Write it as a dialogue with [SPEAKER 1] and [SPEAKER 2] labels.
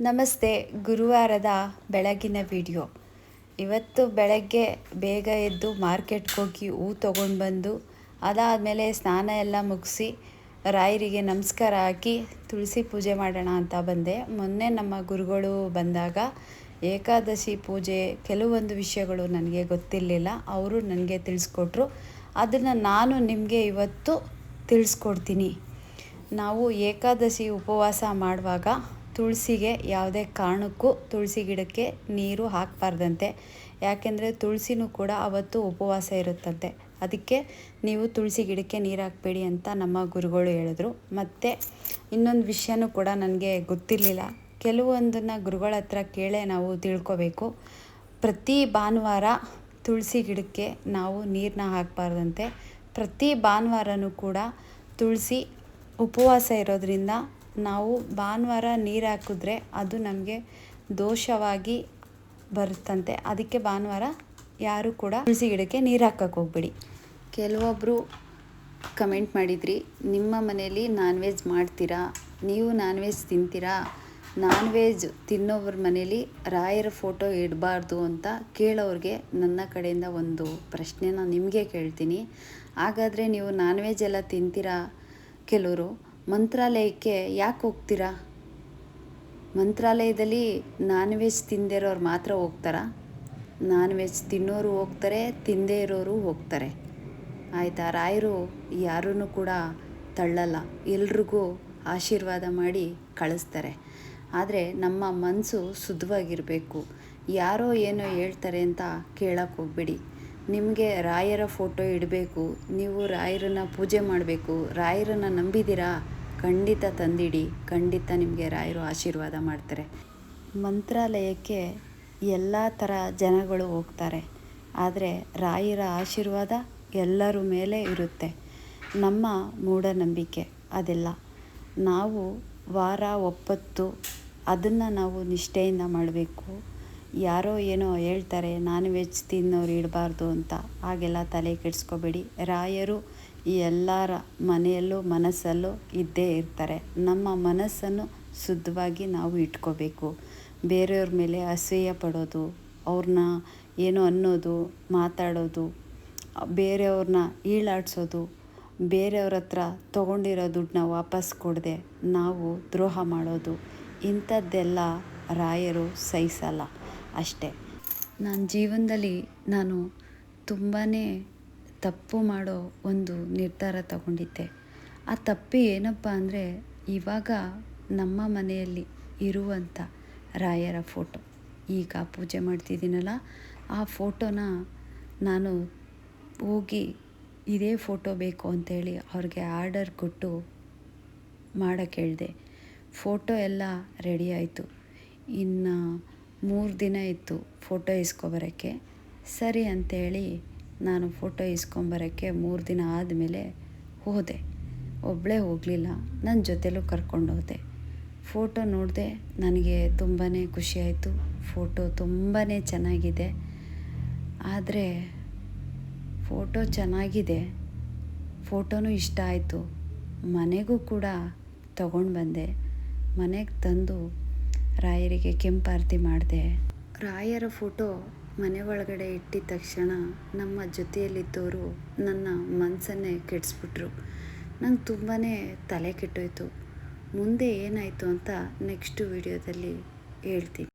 [SPEAKER 1] ನಮಸ್ತೆ, ಗುರುವಾರದ ಬೆಳಗಿನ ವಿಡಿಯೋ. ಇವತ್ತು ಬೆಳಗ್ಗೆ ಬೇಗ ಎದ್ದು ಮಾರ್ಕೆಟ್ಗೆ ಹೋಗಿ ಹೂ ತೊಗೊಂಡು ಬಂದು, ಅದಾದಮೇಲೆ ಸ್ನಾನ ಎಲ್ಲ ಮುಗಿಸಿ ರಾಯರಿಗೆ ನಮಸ್ಕಾರ ಹಾಕಿ ತುಳಸಿ ಪೂಜೆ ಮಾಡೋಣ ಅಂತ ಬಂದೆ. ಮೊನ್ನೆ ನಮ್ಮ ಗುರುಗಳು ಬಂದಾಗ ಏಕಾದಶಿ ಪೂಜೆ ಕೆಲವೊಂದು ವಿಷಯಗಳು ನನಗೆ ಗೊತ್ತಿರಲಿಲ್ಲ. ಅವರು ನನಗೆ ತಿಳಿಸ್ಕೊಟ್ರು. ಅದನ್ನು ನಾನು ನಿಮಗೆ ಇವತ್ತು ತಿಳಿಸ್ಕೊಡ್ತೀನಿ. ನಾವು ಏಕಾದಶಿ ಉಪವಾಸ ಮಾಡುವಾಗ ತುಳಸಿಗೆ ಯಾವುದೇ ಕಾರಣಕ್ಕೂ ತುಳಸಿ ಗಿಡಕ್ಕೆ ನೀರು ಹಾಕಬಾರ್ದಂತೆ. ಯಾಕೆಂದರೆ ತುಳಸಿನೂ ಕೂಡ ಅವತ್ತು ಉಪವಾಸ ಇರುತ್ತಂತೆ. ಅದಕ್ಕೆ ನೀವು ತುಳಸಿ ಗಿಡಕ್ಕೆ ನೀರು ಹಾಕಬೇಡಿ ಅಂತ ನಮ್ಮ ಗುರುಗಳು ಹೇಳಿದ್ರು. ಮತ್ತು ಇನ್ನೊಂದು ವಿಷಯನೂ ಕೂಡ ನನಗೆ ಗೊತ್ತಿರಲಿಲ್ಲ. ಕೆಲವೊಂದನ್ನು ಗುರುಗಳ ಹತ್ರ ಕೇಳೇ ನಾವು ತಿಳ್ಕೊಬೇಕು. ಪ್ರತಿ ಭಾನುವಾರ ತುಳಸಿ ಗಿಡಕ್ಕೆ ನಾವು ನೀರನ್ನ ಹಾಕಬಾರ್ದಂತೆ. ಪ್ರತಿ ಭಾನುವಾರನೂ ಕೂಡ ತುಳಸಿ ಉಪವಾಸ ಇರೋದ್ರಿಂದ ನಾವು ಭಾನುವಾರ ನೀರು ಹಾಕಿದ್ರೆ ಅದು ನಮಗೆ ದೋಷವಾಗಿ ಬರುತ್ತಂತೆ. ಅದಕ್ಕೆ ಭಾನುವಾರ ಯಾರೂ ಕೂಡ ತುಳಸಿ ಗಿಡಕ್ಕೆ ನೀರು ಹಾಕಕ್ಕೆ ಹೋಗ್ಬೇಡಿ. ಕೆಲವೊಬ್ಬರು ಕಮೆಂಟ್ ಮಾಡಿದ್ರಿ, ನಿಮ್ಮ ಮನೇಲಿ ನಾನ್ ವೆಜ್ ಮಾಡ್ತೀರಾ? ನೀವು ನಾನ್ ವೆಜ್ ತಿಂತೀರಾ? ನಾನ್ ವೆಜ್ ತಿನ್ನೋವ್ರ ಮನೇಲಿ ರಾಯರ ಫೋಟೋ ಇಡಬಾರ್ದು ಅಂತ ಕೇಳೋರಿಗೆ ನನ್ನ ಕಡೆಯಿಂದ ಒಂದು ಪ್ರಶ್ನೆನ ನಿಮಗೆ ಕೇಳ್ತೀನಿ. ಹಾಗಾದರೆ ನೀವು ನಾನ್ ವೆಜ್ ಎಲ್ಲ ತಿಂತೀರಾ ಕೆಲವರು? ಮಂತ್ರಾಲಯಕ್ಕೆ ಯಾಕೆ ಹೋಗ್ತೀರಾ? ಮಂತ್ರಾಲಯದಲ್ಲಿ ನಾನ್ ವೆಜ್ ತಿಂದಿರೋರು ಮಾತ್ರ ಹೋಗ್ತಾರಾ? ನಾನ್ ವೆಜ್ ತಿನ್ನೋರು ಹೋಗ್ತಾರೆ, ತಿಂದೇ ಇರೋರು ಹೋಗ್ತಾರೆ. ಆಯಿತಾ? ರಾಯರು ಯಾರೂ ಕೂಡ ತಳ್ಳಲ್ಲ. ಎಲ್ರಿಗೂ ಆಶೀರ್ವಾದ ಮಾಡಿ ಕಳಿಸ್ತಾರೆ. ಆದರೆ ನಮ್ಮ ಮನಸ್ಸು ಶುದ್ಧವಾಗಿರಬೇಕು. ಯಾರೋ ಏನೋ ಹೇಳ್ತಾರೆ ಅಂತ ಕೇಳಕ್ಕೆ ಹೋಗ್ಬೇಡಿ. ನಿಮಗೆ ರಾಯರ ಫೋಟೋ ಇಡಬೇಕು, ನೀವು ರಾಯರನ್ನ ಪೂಜೆ ಮಾಡಬೇಕು, ರಾಯರನ್ನ ನಂಬಿದ್ದೀರಾ ಖಂಡಿತ ತಂದಿಡಿ, ಖಂಡಿತ ನಿಮಗೆ ರಾಯರು ಆಶೀರ್ವಾದ ಮಾಡ್ತಾರೆ. ಮಂತ್ರಾಲಯಕ್ಕೆ ಎಲ್ಲ ಥರ ಜನಗಳು ಹೋಗ್ತಾರೆ. ಆದರೆ ರಾಯರ ಆಶೀರ್ವಾದ ಎಲ್ಲರ ಮೇಲೆ ಇರುತ್ತೆ. ನಮ್ಮ ಮೂಢನಂಬಿಕೆ ಅದೆಲ್ಲ. ನಾವು ವಾರ ಒಪ್ಪತ್ತು ಅದನ್ನು ನಾವು ನಿಷ್ಠೆಯಿಂದ ಮಾಡಬೇಕು. ಯಾರೋ ಏನೋ ಹೇಳ್ತಾರೆ, ನಾನ್ ವೆಜ್ ತಿನ್ನೋರು ಇಡಬಾರ್ದು ಅಂತ. ಹಾಗೆಲ್ಲ ತಲೆ ಕೆಡಿಸ್ಕೋಬೇಡಿ. ರಾಯರು ಈ ಎಲ್ಲರ ಮನೆಯಲ್ಲೂ ಮನಸ್ಸಲ್ಲೂ ಇದ್ದೇ ಇರ್ತಾರೆ. ನಮ್ಮ ಮನಸ್ಸನ್ನು ಶುದ್ಧವಾಗಿ ನಾವು ಇಟ್ಕೋಬೇಕು. ಬೇರೆಯವ್ರ ಮೇಲೆ ಅಸೂಯ ಪಡೋದು, ಅವ್ರನ್ನ ಏನೋ ಅನ್ನೋದು, ಮಾತಾಡೋದು, ಬೇರೆಯವ್ರನ್ನ ಈಳಾಡಿಸೋದು, ಬೇರೆಯವ್ರ ಹತ್ರ ತೊಗೊಂಡಿರೋ ದುಡ್ಡನ್ನ ವಾಪಸ್ ಕೊಡದೆ ನಾವು ದ್ರೋಹ ಮಾಡೋದು, ಇಂಥದ್ದೆಲ್ಲ ರಾಯರು ಸಹಿಸಲ್ಲ. ಅಷ್ಟೇ. ನನ್ನ ಜೀವನದಲ್ಲಿ ನಾನು ತುಂಬಾ ತಪ್ಪು ಮಾಡೋ ಒಂದು ನಿರ್ಧಾರ ತಗೊಂಡಿದ್ದೆ. ಆ ತಪ್ಪು ಏನಪ್ಪ ಅಂದರೆ ಇವಾಗ ನಮ್ಮ ಮನೆಯಲ್ಲಿ ಇರುವಂಥ ರಾಯರ ಫೋಟೋ. ಈಗ ಪೂಜೆ ಮಾಡ್ತಿದ್ದೀನಲ್ಲ, ಆ ಫೋಟೋನ ನಾನು ಹೋಗಿ ಇದೇ ಫೋಟೋ ಬೇಕು ಅಂತೇಳಿ ಅವ್ರಿಗೆ ಆರ್ಡರ್ ಕೊಟ್ಟು ಮಾಡೋಕ್ಕೆ ಹೇಳಿದೆ ಫೋಟೋ ಎಲ್ಲ ರೆಡಿ ಆಯಿತು. ಇನ್ನು ಮೂರು ದಿನ ಇತ್ತು ಫೋಟೋ ಇಸ್ಕೊಬರೋಕ್ಕೆ. ಸರಿ ಅಂತೇಳಿ ನಾನು ಫೋಟೋ ಇಸ್ಕೊಂಬರೋಕ್ಕೆ ಮೂರು ದಿನ ಆದಮೇಲೆ ಹೋದೆ. ಒಬ್ಬಳೇ ಹೋಗಲಿಲ್ಲ ನನ್ನ ಜೊತೆಲೂ ಕರ್ಕೊಂಡು ಹೋದೆ. ಫೋಟೋ ನೋಡಿದೆ ನನಗೆ ತುಂಬಾ ಖುಷಿಯಾಯಿತು ಫೋಟೋ ತುಂಬಾ ಚೆನ್ನಾಗಿದೆ. ಆದರೆ ಫೋಟೋ ಚೆನ್ನಾಗಿದೆ. ಫೋಟೋನೂ ಇಷ್ಟ ಆಯಿತು. ಮನೆಗೂ ಕೂಡ ತಗೊಂಡು ಬಂದೆ. ಮನೆಗೆ ತಂದು ರಾಯರಿಗೆ ಕೆಂಪಾರತಿ ಮಾಡಿದೆ. ರಾಯರ ಫೋಟೋ ಮನೆ ಒಳಗಡೆ ಇಟ್ಟಿದ ತಕ್ಷಣ ನಮ್ಮ ಜೊತೆಯಲ್ಲಿದ್ದವರು ನನ್ನ ಮನಸ್ಸನ್ನೇ ಕೆಡಿಸ್ಬಿಟ್ರು. ನಂಗೆ ತುಂಬಾ ತಲೆ ಕೆಟ್ಟೋಯ್ತು. ಮುಂದೆ ಏನಾಯಿತು ಅಂತ ನೆಕ್ಸ್ಟ್ ವಿಡಿಯೋದಲ್ಲಿ ಹೇಳ್ತೀನಿ.